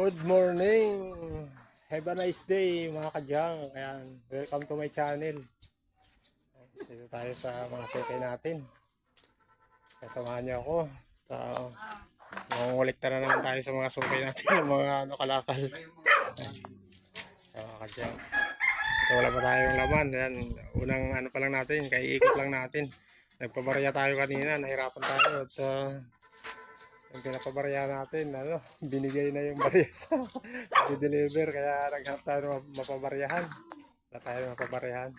Good morning! Have a nice day mga kadyang. Ayan, welcome to my channel. Dito tayo sa mga sukay natin. Kasamahan niyo ako. Sa, Mangungulikta na naman tayo sa mga sukay natin. Mga ano, kalakal. Mga kadyang. Ito wala pa tayong laman. Ayan, unang ano pa lang natin, kaya ikot lang natin. Nagpabarya tayo kanina, nahirapan tayo. At uh, yung pinapabarya natin, ano, binigay na yung barya sa deliver kaya naghanap tayo ng mapabaryahan. Wala tayo mapabaryahan.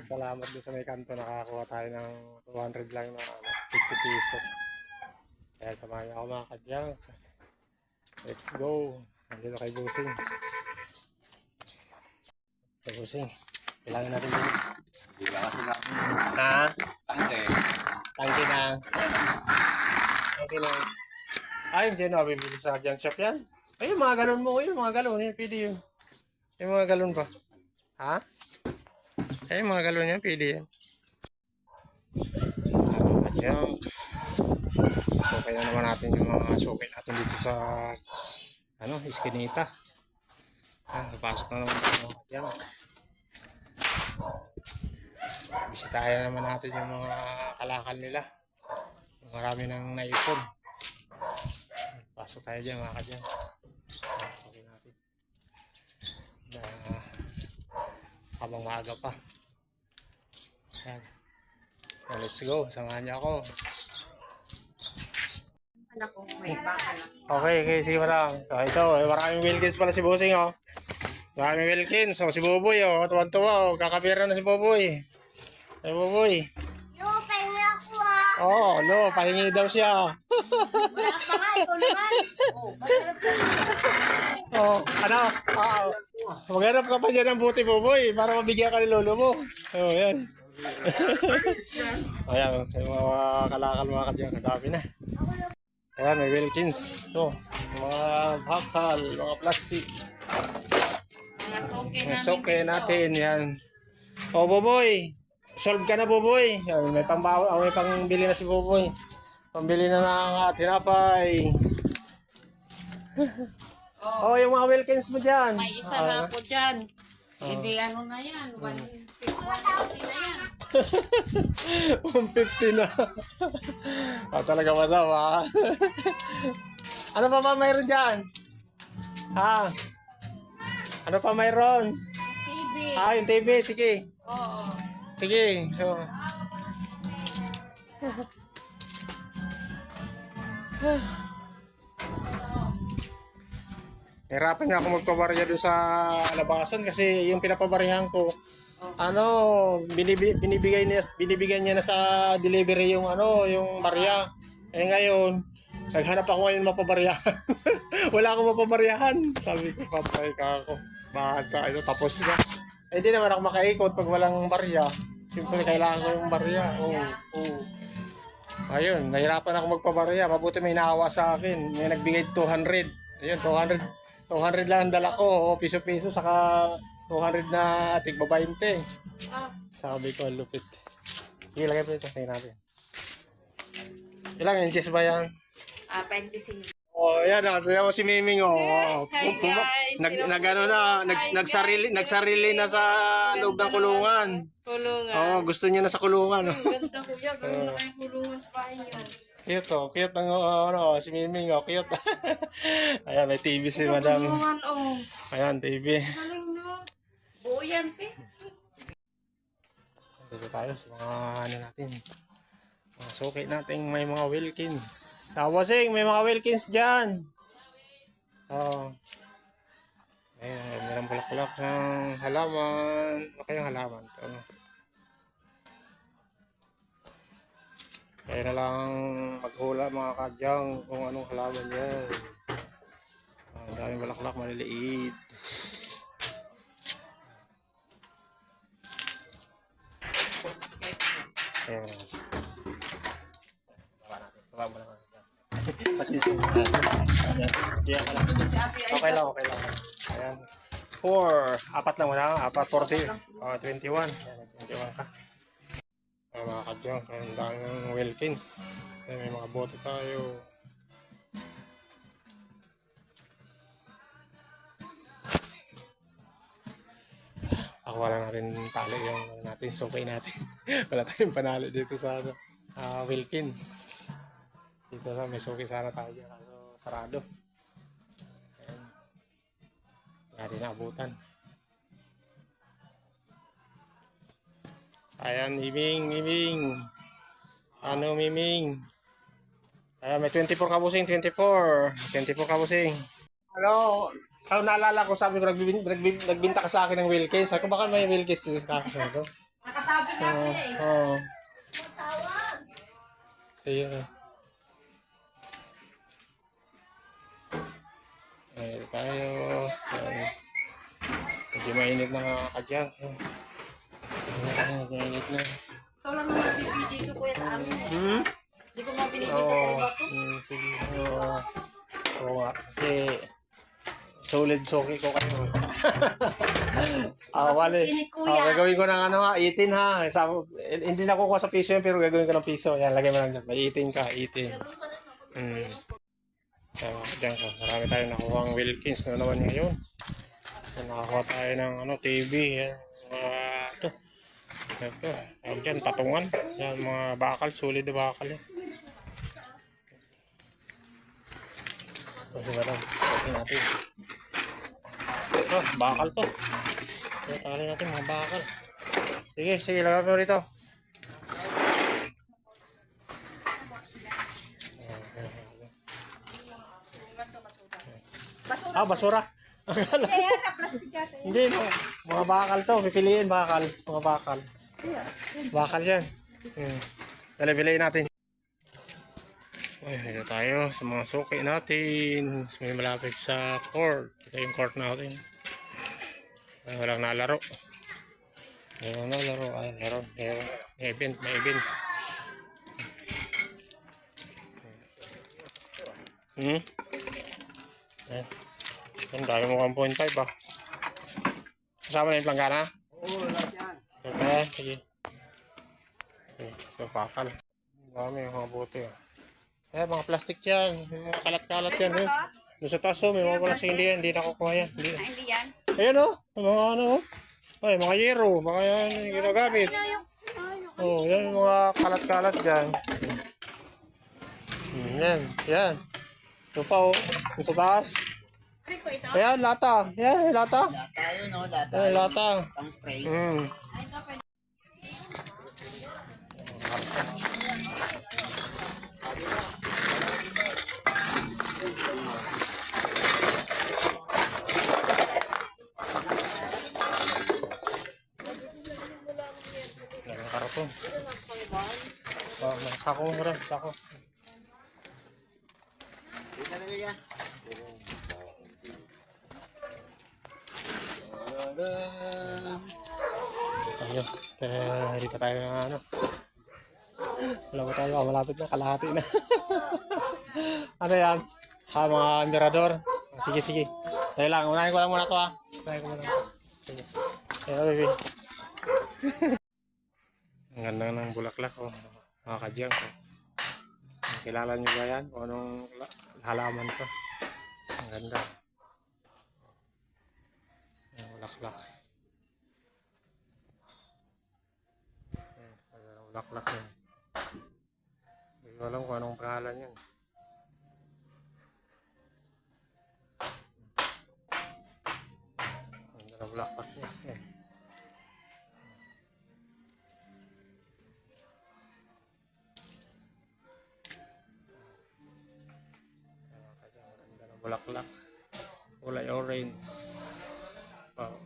Salamat doon sa may kanto, nakakuha tayo ng 200 lang na ano, 50 piso. Kaya samahan niyo ako mga kadyang. Let's go. Nandito kay Busing. Kay Busing. Kailangan natin din. Kasi natin Ha? tangke. Tangki na. Tangki na. Ay, hindi na. Bibili sa junk shop yan. Ay, yung mga galon mo. Yung mga galon. Yan, pwede yun. Yung mga galon ba? Ha? Ay, yung mga galon yan. Pwede yan. Ah, junk. Sukay na naman natin yung mga sukay natin dito sa ano, iskinita. Ah, napasok na naman tayo mga junk. Bisitahin naman natin yung mga kalakal nila. Marami nang naipon. Pasok tayo dyan mga kadyan. Pasok natin. Na, habang maaga pa. Yan. So, let's go. Samahan niyo ako. Okay, okay. Sige madam. So, ito. eh, Maraming Wilkins pala si Busing, oh. Maraming Wilkins. So, si Buboy, oh. Tuwan-tuwa, oh. Kakapira na si Buboy. Si Buboy. Yo, pahinga ako ah! Oh, no. Pahingi daw siya. Pa nga, ikaw naman! Oh, masarap ka Oh, ano? Ah, maghanap ka pa dyan ng buti buboy para mabigyan ka ni lolo mo. Oh, yan. Ayan, yung mga kalakal mga kadyan, ang dami na. Ayan, may Wilkins. Ito, mga bakal, mga plastic. Mga soke Mga soke natin, yan. Oh, buboy. Solve ka na, buboy. Yan, may pambawa, oh, may pangbili na si buboy. Pambili na ng uh, tinapay. Oh, yung mga Wilkins mo dyan. May isa Ah, na ako dyan. Hindi ano na yan, 150 na yan. 150 na. ah, talaga masama. ano pa ba mayroon dyan? Ha? Ano pa mayroon? TV. Ah, yung TV. Sige. Oo. Sige. So. Hirapan nga ako magpabarya doon sa labasan kasi yung pinapabarihan ko, ano, binibi, binibigay niya binibigay niya na sa delivery yung ano, yung barya. Eh ngayon, naghanap ako ngayon mapabaryahan. Wala akong mapabaryahan. Sabi ko, patay ka ako. Bata, ito tapos na. Eh di naman ako makaikot pag walang barya. Siyempre kailangan ko yung barya. Oo, oo. Ayun, nahirapan ako magpabarya. Mabuti may naawa sa akin. May nagbigay 200. Ayun, 200. 200 lang ang dala ko. O, piso-piso. Saka 200 na tigba 20. Ah, Sabi ko, lupit. Sige, lagay po ito. Tingnan natin. Ilang inches ba yan? ah 25. Oh, yan. Tingnan mo si Miming oh. oh. Hi, guys. Nag, Sino- nag, ano na, nag, Hi, nagsarili, guys. nagsarili na sa loob ng kulungan. Kulungan. Oo, gusto niya na sa kulungan. Oh. Ganda kuya, gano'n na kayong kulungan sa bahay niyo. Cute oh, cute ang uh, ano, si Miming oh, cute. Ayan, may TV si Madam. Kulungan, oh. Ayan, TV. Galing no. Buo yan, pe. Dito tayo sa mga ano natin. Mga sukay natin may mga Wilkins. Sawasing, may mga Wilkins dyan. Oo. Ayan, mayroong bulak-bulak ng halaman. Ano kayong halaman? Ito, ano? Kaya na lang maghula mga kadyang kung anong halaman yan. Ang daming bulaklak, maliliit. Ayan. Pasisip. Yan. Okay lang, okay lang. Ayan. Four. Apat lang muna. Apat, 40. Uh, 21. Ayan, 21 ka. Ayan mga kadyong. Ayan, dami ng Wilkins. Ayan, may mga bote tayo. Ako wala na rin talo yung ano natin. Sukay natin. wala tayong panalo dito sa ano, uh, Wilkins. Dito sa may suki sana tayo dyan. Kaso sarado. Ayan. Hindi natin naabutan. Ayan, Miming, Miming. Ano, Miming? Ayan, may 24 kabusing, 24. 24 kabusing. Ano, ano naalala ko, sabi ko, nagbibin, nagbin- nagbinta ka sa akin ng Wilkins. Sabi ko, baka may Wilkins dito sa akin. Nakasabi na Oo. siya eh. Oo. Sige Ayan tayo. Ayan. Medyo mainit na mga kadyang. Ayan, Medyo mainit na. Ikaw lang naman bibili dito kuya sa amin. eh. Hmm? Hindi ko mabinibili Oo. sa iba ko. Hmm, sige. Oo. Oo nga. Kasi solid soki ko kayo. Ah, wale. Ah, gagawin ko ng ano ha, 18 ha. Sa, hindi na kukuha sa piso yun, pero gagawin ko ng piso. Yan, lagay mo lang dyan. May 18 ka, 18. Hmm. Kaya, dyan ka. Marami tayo nakuha ang Wilkins na naman ngayon. Yan, nakakuha tayo ng ano, TV. Yan, mga ito. Ito, tawag dyan, patungan. Yan, mga bakal, solid na bakal yan. Kasi ba lang, okay natin. Ito, bakal to. Ito, tali natin mga bakal. Sige, sige, lagay mo rito. Ah, basura. Kaya na, plastic yata. Hindi, mga, mga bakal to. Pipiliin bakal. Mga bakal. Bakal yan. Hmm. Dali, piliin natin. Ay, dito tayo sa mga suki natin. Sa may malapit sa court. Ito yung court natin. Ay, walang nalaro. Walang nalaro. Ay, meron. Meron. May event. May event. Hmm? Eh. Yan, dami mo 1.5 ah. Kasama na yung planggana? Oo, lahat yan. Okay, sige. Okay, ito bakal. Ang Dami yung mga buti ah. Eh, mga plastic yan. Mga kalat-kalat yan. Eh. Doon sa taso, may mga plastic hindi yan. Hindi nakukuha yan. Hindi. Hindi yan. Ayan oh, mga ano oh. Ay, mga yero. Mga yan yung ginagamit. Oh, yan yung mga kalat-kalat dyan. Hmm, yan, yan. Ito pa oh. Sa taas. Ayan, lata. Yan, yung lata. Tayo, no? Data. Ayan, lata. Pang spray. Hmm. Ang karton. Oh, may sako mo rin, sako. Dito na yan. Tayo. Kaya dito tayo ng ano. Wala ba tayo? Ah, Malapit na, kalahati na. ano yan? Ah, mga mirador. Sige, sige. Tayo lang, unahin ko lang muna to ha. Unahin ko muna. Sige. Ayan, baby. Ang ganda ng bulaklak oh. Mga kadyang oh. Kilala niyo ba yan? Kung anong la- halaman to? Ang ganda. Ang bulaklak. Ayan, ang ganda ng bulaklak yan. Hindi ko alam kung anong pangalan yan. Ang ganda ng bulaklak niya. Ayan. Ganda ng bulaklak. Kulay orange. Wow.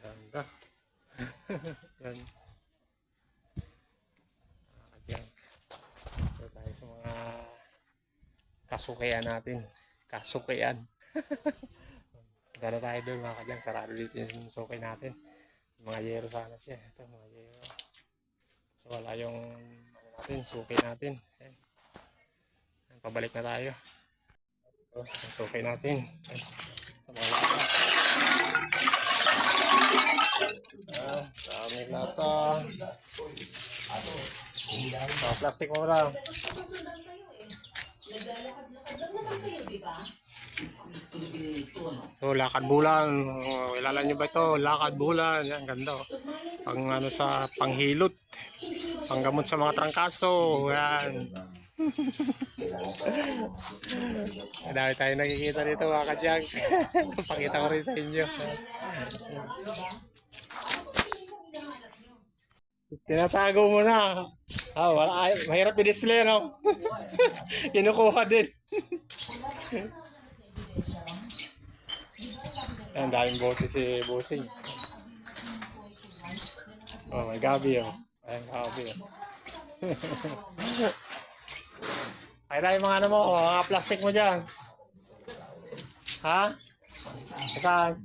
Ganda. Yan. Mga kadyang. Ito tayo sa mga kasukayan natin. Kasukayan. Gano'n tayo doon mga kadyang. Sarado dito yung sukay natin. Mga yero sana siya. Ito mga yero. So wala yung ano natin, sukay natin. Ayan. Ayan, Pabalik na tayo. Ito, yung sukay natin. Ayan. Ito, lata. Ah, dami lata. Oh, plastic mo lang. So, lakad bulan. Oh, kilala nyo ba ito? Lakad bulan. Yan, ganda. oh. Pang ano sa panghilot. Panggamot sa mga trangkaso. Yan. Madami tayo nakikita dito mga kadyag. Pakita ko rin sa inyo. Tinatago mo na. Ah, wala, ay, mahirap i-display, no? Kinukuha din. Ang daming bote si Busing. Oh, may gabi, oh. Ay, gabi, oh. Ay, yung mga ano mo, oh, mga plastic mo dyan. Ha? Saan?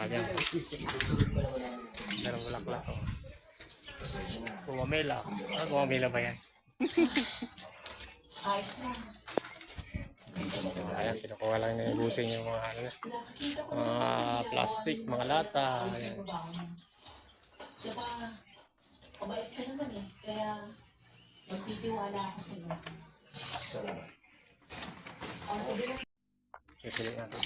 Ano ka dyan? Meron bulaklak, oh. Gumamela. Ah, gumamela ba yan? Ayan, kinukuha lang ni Busing yung mga ano na, mga plastic, mga lata. Ayan. Mabait ka naman eh. Kaya magtitiwala ako sa iyo. O, sige na. Pipili natin.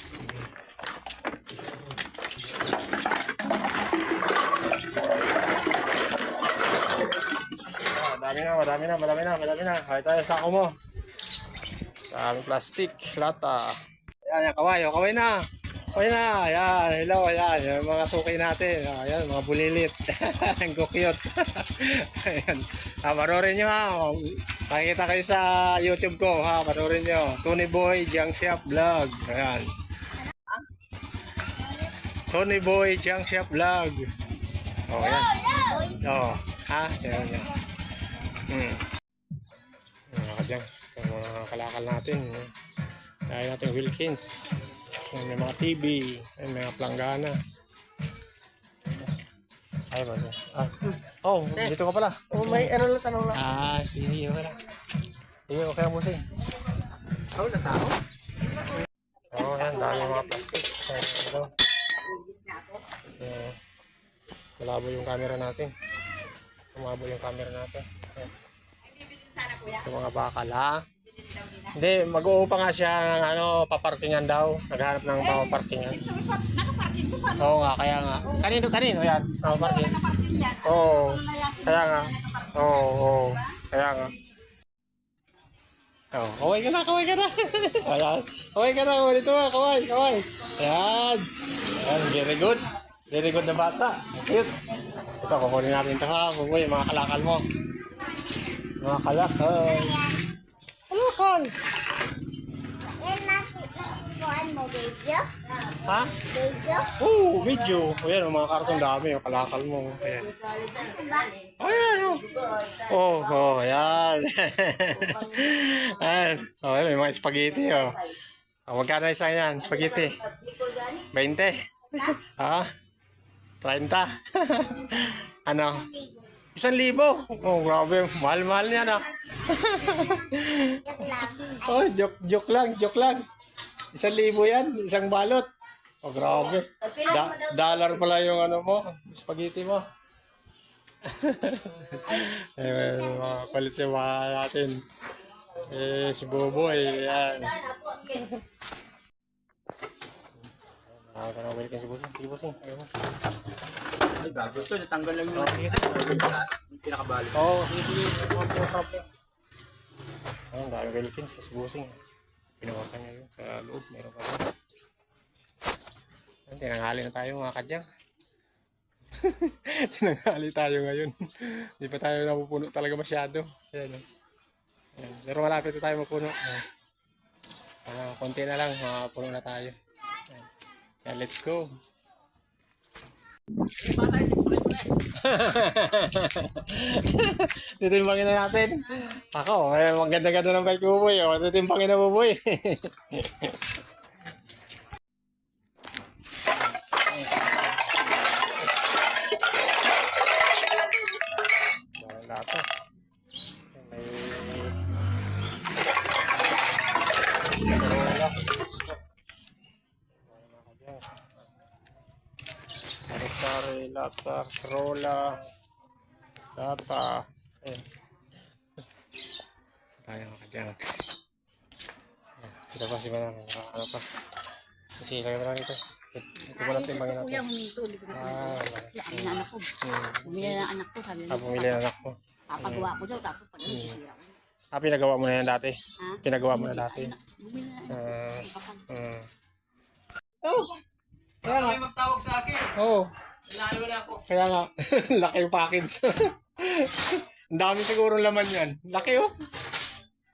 Dami na, madami na, madami na, madami na. Kaya tayo sa ako mo. Dami plastic, lata. Ayan, yan, kaway, oh, kaway na. Kaway na, ayan, hello, ayan, yung mga suki natin. Ayan, mga bulilit. Ang cute. ayan. Ah, marorin nyo ha. Makikita kayo sa YouTube ko ha, marorin nyo. Tony Boy, Jiang Siap Vlog. Ayan. Tony Boy, Jiang Siap Vlog. Oh, ayan. Oh, ha? Ayan, ayan. Hmm. Mga kadyang, ito mga kalakal natin. Dahil natin Wilkins. May mga TV. May mga planggana. Ay, ba siya? Ah. Oh, dito ka pala. Oh, may ano lang tanong lang. Ah, sige, sige, okay lang. Sige, okay mo sing. Ako na tao? Oo, oh, yan, dami mga plastic. Ayan, ito. Ayan. Malabo yung camera natin. Tumabo yung camera natin. Ayan. Ito mga bakal, ha? Hindi, mag-uupa nga siya ng ano, paparkingan daw. Naghanap ng paparkingan. Nakaparking ko pa. Oo nga, kaya nga. Kanino, kanino yan? Paparking. Nakaparking yan. Oo, kaya nga. Oo, oo, kaya nga. Oh, kaway ka na, kaway ka na. Ayan. Kaway ka na, kaway dito ka, kaway, kaway. Ayan. Ayan, very good. Very good na bata. Cute. Ito, kukunin natin ito ha. Kukunin mga kalakal mo. Mga kalakal. Kalakal. Yan natin nakukuhaan mo, video? Ha? Video? Oo, video. O yan, mga karton dami. Yung kalakal mo. Ayan. Ayan, oh. Oh, oh, ayan. ayan. Oh, may mga spaghetti, oh. Oh, magkano isa yan, spaghetti? 20? Ha? 30? ano? Isang libo? Oh, grabe. Mahal-mahal niya, no? oh, joke, joke lang, joke lang. Isang libo yan, isang balot. Oh, grabe. Da- dollar pala yung ano mo, spaghetti mo. eh, mga kulit si mga natin. Eh, si Boboy, yan. Ah, ka na welcome si Busing. Sige, Busing. Ayaw mo. Ay, bago to. Natanggal lang yung Oh, sige, pinakabali. Oo, oh, sige, sige. No no problem. Ayun, dami welcome si Busing. Ginawa ka niya yun sa loob. Meron pa rin. Ayun, tinanghali na tayo mga kadyang. tinanghali tayo ngayon. Hindi pa tayo napupuno talaga masyado. Ayan. Ayan. Pero malapit na tayo mapuno. Ayan. Ah, konti na lang, mapuno na tayo. Ayan, let's go. Titimbangin na natin. Ako, eh, maganda-ganda ng bike mo, boy. Oh. Titimbangin na boy. Data, Rola, Data. Ayan. Tayo mga. Ayan. Ito pa si Manang. Ano pa? Kasi ilagay mo lang ito. Ito mo lang timbangin Kuya, natin. huminto. Ko na Ah, wala. Sabi ng anak ko. Hmm. Bumili na anak ko. Sabi Ah, na bumili ang anak mo. Papagawa ko daw. Tapos pag ko. Ah, pinagawa mo na yan dati. Ha? Pinagawa mo na dati. Bumili na. Ah, Bakal. ah. Ano may magtawag sa akin? Oo. Lalo na ako. Kaya nga, laki yung package. Ang dami siguro laman yan. Laki oh.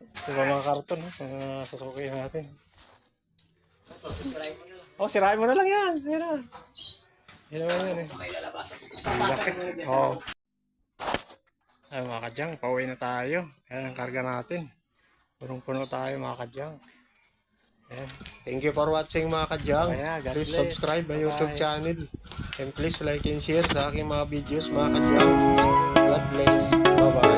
Ito ba mga karton, oh. Mga sasukin natin. Oh, sirain mo na lang yan. Yan na. Yan naman yan eh. May lalabas. Laki. Oh. Ay mga kadyang, pauwi na tayo. Ayan ang karga natin. Punong-puno tayo mga kadyang. Ayan. Thank you for watching mga kadyang. Ayan, Please bless. subscribe my YouTube channel. And please like and share sa aking mga videos mga kadyang. God bless. Bye-bye.